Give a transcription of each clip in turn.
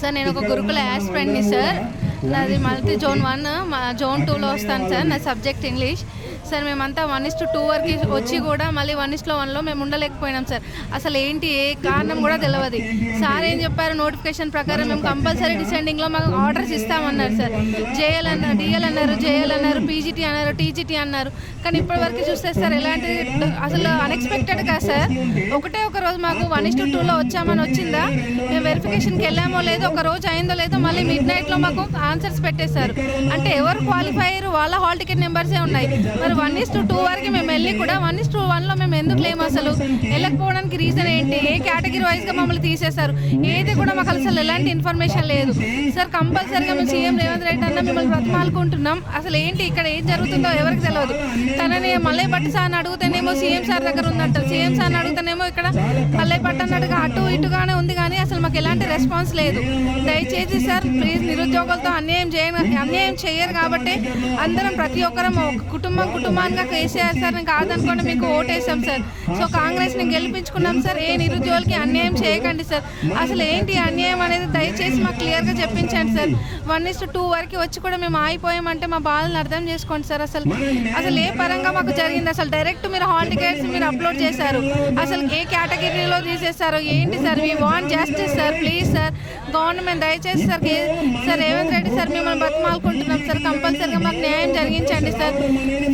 Sir నేను ఒక గురుకుల యాస్పిరెంట్ని సార్. నాది మల్టీ జోన్ వన్ జోన్ టూలో వస్తాను సార్. నా సబ్జెక్ట్ ఇంగ్లీష్. సార్ మేమంతా వన్ ఇస్ టు టూ వరకు వచ్చి కూడా మళ్ళీ వన్ ఇస్లో వన్లో మేము ఉండలేకపోయినాం సార్. అసలు ఏంటి ఏ కారణం కూడా తెలియదు సార్ ఏం చెప్పారు? నోటిఫికేషన్ ప్రకారం మేము కంపల్సరీ డిసెండింగ్లో మాకు ఆర్డర్స్ ఇస్తామన్నారు సార్. జేఎల్ అన్నారు డిఎల్ అన్నారు జేఎల్ అన్నారు పీజీటీ అన్నారు టీజీటీ అన్నారు. కానీ ఇప్పటివరకు చూస్తే సార్ ఎలాంటి అసలు అన్ఎక్స్పెక్టెడ్గా సార్ ఒకటే ఒక రోజు మాకు వన్ ఇస్ టు టూలో వచ్చామని వచ్చిందా? మేము వెరిఫికేషన్కి వెళ్ళామో లేదో ఒక రోజు అయిందో లేదో మళ్ళీ మిడ్ నైట్లో మాకు ఆన్సర్స్ పెట్టేశారు. అంటే ఎవరు క్వాలిఫై అయ్యారు వాళ్ళ హాల్ టికెట్ నెంబర్సే ఉన్నాయి. మరి వన్ ఇస్ టు టూ వరకు మేము వెళ్ళి కూడా వన్ ఇస్ టు వన్లో మేము ఎందుకు లేము అసలు? వెళ్ళకపోవడానికి రీజన్ ఏంటి? ఏ కేటగిరీ వైజ్గా మమ్మల్ని తీసేశారు? ఏది కూడా మాకు అసలు ఎలాంటి ఇన్ఫర్మేషన్ లేదు. సార్ కంపల్సరీగా మేము సీఎం రేవంత్ రెడ్డి అన్న మిమ్మల్ని బ్రతమాలుకుంటున్నాం. అసలు ఏంటి ఇక్కడ ఏం జరుగుతుందో ఎవరికి తెలియదు తనని మల్లయ్య పట్టు సార్ని అడుగుతేనేమో సీఎం సార్ దగ్గర ఉందంటారు సీఎం సార్ని అడుగుతానేమో ఇక్కడ మల్లయ్య పట్టు అన్నట్టుగా అటు ఇటుగానే ఉంది కానీ అసలు మాకు ఎలాంటి రెస్పాన్స్ లేదు. దయచేసి సార్ ప్లీజ్ నిరుద్యోగులతో అన్యాయం చేయను అన్యాయం చేయరు కాబట్టి అందరం ప్రతి ఒక్కరం ఒక కుటుంబం కుటుంబానికి కేసీఆర్ సార్ కాదనుకోండి మీకు ఓటేసాం సార్. సో కాంగ్రెస్ని గెలిపించుకున్నాం సార్. ఏ నిరుద్యోగులకి అన్యాయం చేయకండి సార్. అసలు ఏంటి అన్యాయం అనేది దయచేసి మాకు క్లియర్గా చెప్పించండి సార్. వన్ ఇస్ టూ వరకు వచ్చి కూడా మేము ఆగిపోయామంటే మా బాధలను అర్థం చేసుకోండి సార్. అసలు అసలు ఏ పరంగా మాకు జరిగింది? అసలు డైరెక్ట్ మీరు హాల్ టికెట్స్ మీరు అప్లోడ్ చేశారు. అసలు ఏ కేటగిరీలో తీసేశారు ఏంటి sir? We want justice sir please sir. Government దయచేసి sir K- sir Revanth Reddy sir మిమ్మల్ని బతిమాలుకుంటున్నాం సార్. కంపల్సరీగా మాకు న్యాయం జరిగించండి సార్.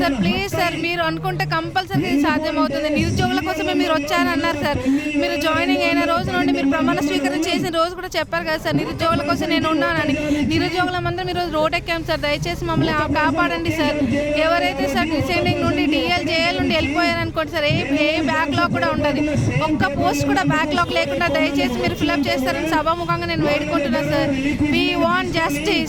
సార్ ప్లీజ్ సార్ మీరు అనుకుంటే కంపల్సరీ సాధ్యం సాధ్యమవుతుంది. నిరుద్యోగుల కోసమే మీరు వచ్చారన్నారు సార్. మీరు జాయినింగ్ అయిన రోజు నుండి మీరు ప్రమాణ స్వీకరణ చేసిన రోజు కూడా చెప్పారు కదా సార్. నిరుద్యోగుల కోసం నేను ఉన్నానని. నిరుద్యోగులం అందరం మీరు రోడ్ ఎక్కాం సార్. దయచేసి మమ్మల్ని ఆ- కాపాడండి సార్. ఎవరైతే సార్ డిసైడింగ్ నుండి డిఎల్ వెళ్ళిపోయారు అనుకోండి సార్ ఏ ఏ బ్యాక్లాగ్ కూడా ఉండదు. ఒక్క పోస్ట్ కూడా బ్యాక్లాగ్ లేకుండా దయచేసి మీరు ఫిల్అప్ చేస్తారని సభాముఖంగా నేను వేడుకుంటున్నాను సార్. We want justice